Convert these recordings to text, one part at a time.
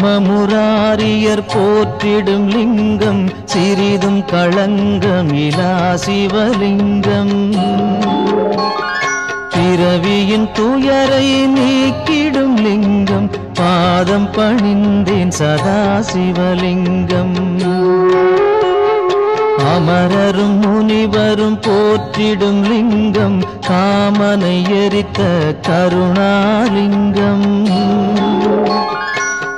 பிரம்மமுராரியர் போற்றிடும் லிங்கம் சிறிதும் களங்கமிலா சிவலிங்கம். பிறவியின் துயரை நீக்கிடும் லிங்கம் பாதம் பணிந்தேன் சதா சிவலிங்கம். அமரரும் முனிவரும் போற்றிடும் லிங்கம் காமனை எரித்த கருணாலிங்கம்.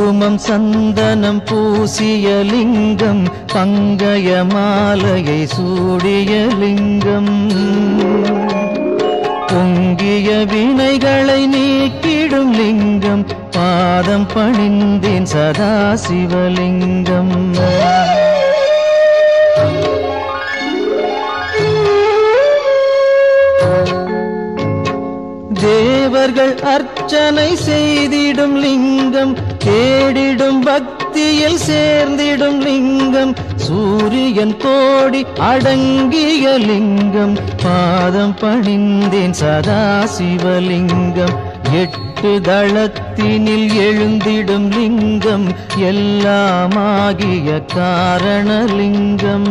குங்குமம் சந்தனம் பூசிய லிங்கம் பங்கய மாலையை சூடிய லிங்கம். பொங்கிய வினைகளை நீக்கிடும் லிங்கம் பாதம் பணிந்தேன் சதா சிவலிங்கம். தேவர்கள் அர்த்த அர்ச்சனை செய்திடும் லிங்கம் தேடிடும் பக்தியில் சேர்ந்திடும் லிங்கம். சூரியன் கோடி அடங்கிய லிங்கம் பாதம் பணிந்தேன் சதா சிவலிங்கம் எட்டு தளத்தினில் எழுந்திடும் லிங்கம் எல்லாமாகிய காரணலிங்கம்.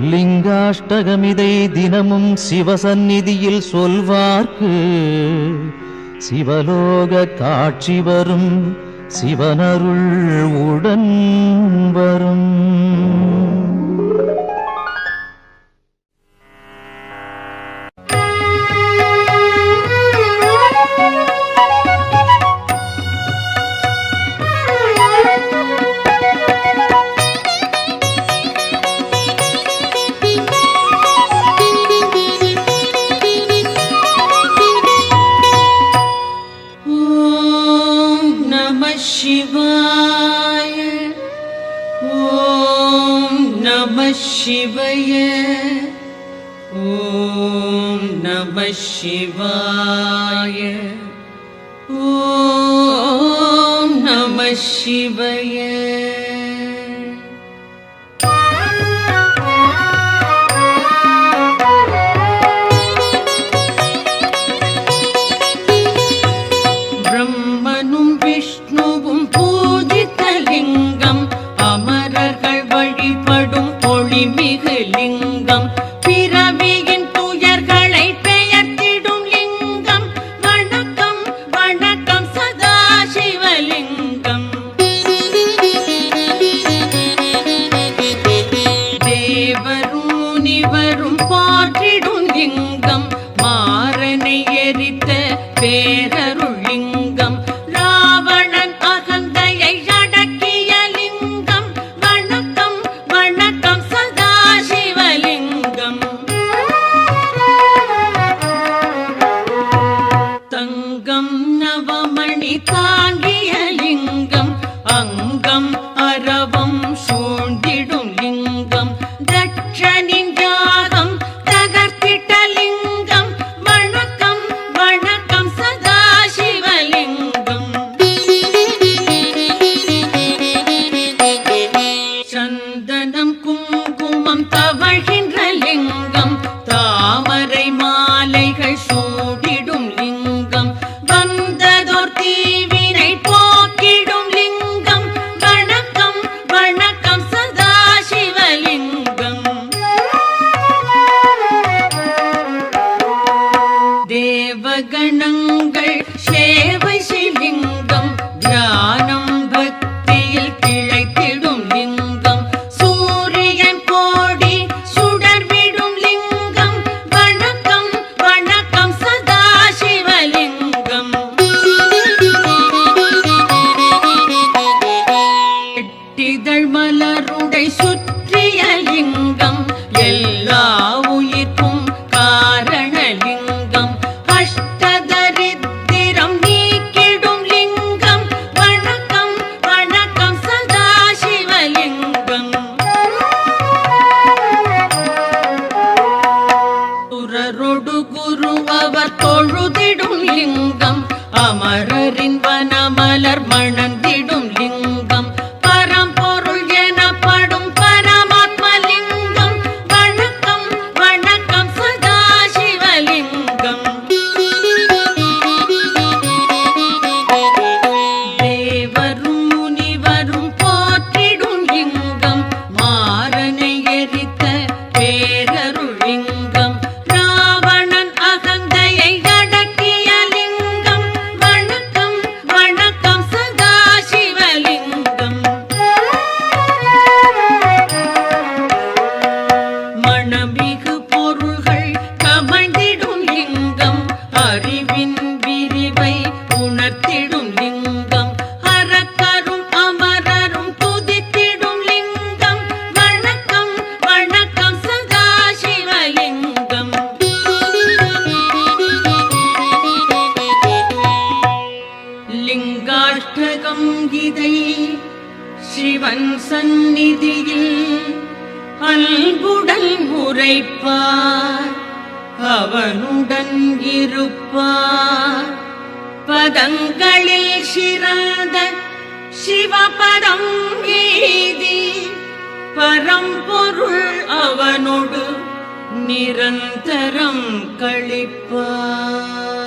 லிங்காஷ்டகமிதை தினமும் சிவசந்நிதியில் சொல்வார்க்கு. சிவலோக காட்சி வரும் சிவனருள் உடன் வரும். शिवय। ॐ नमः शिवाय। ॐ नमः शिवय இதை சிவன் சந்நிதியில் அல்புடன் உரைப்பார் அவனுடன் இருப்பார். பதங்களில் சிறந்த சிவபதம் ஏதி பரம்பொருள் அவனோடு நிரந்தரம் கழிப்பார்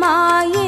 माये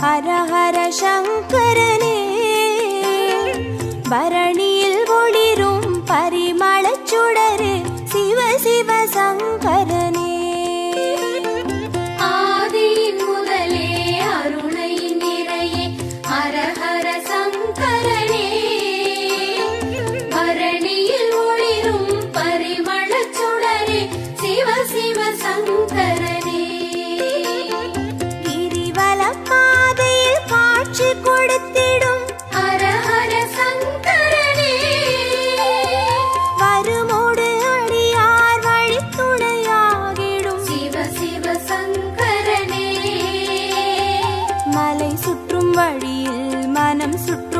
हर हर शङ्करने भरणि மனம்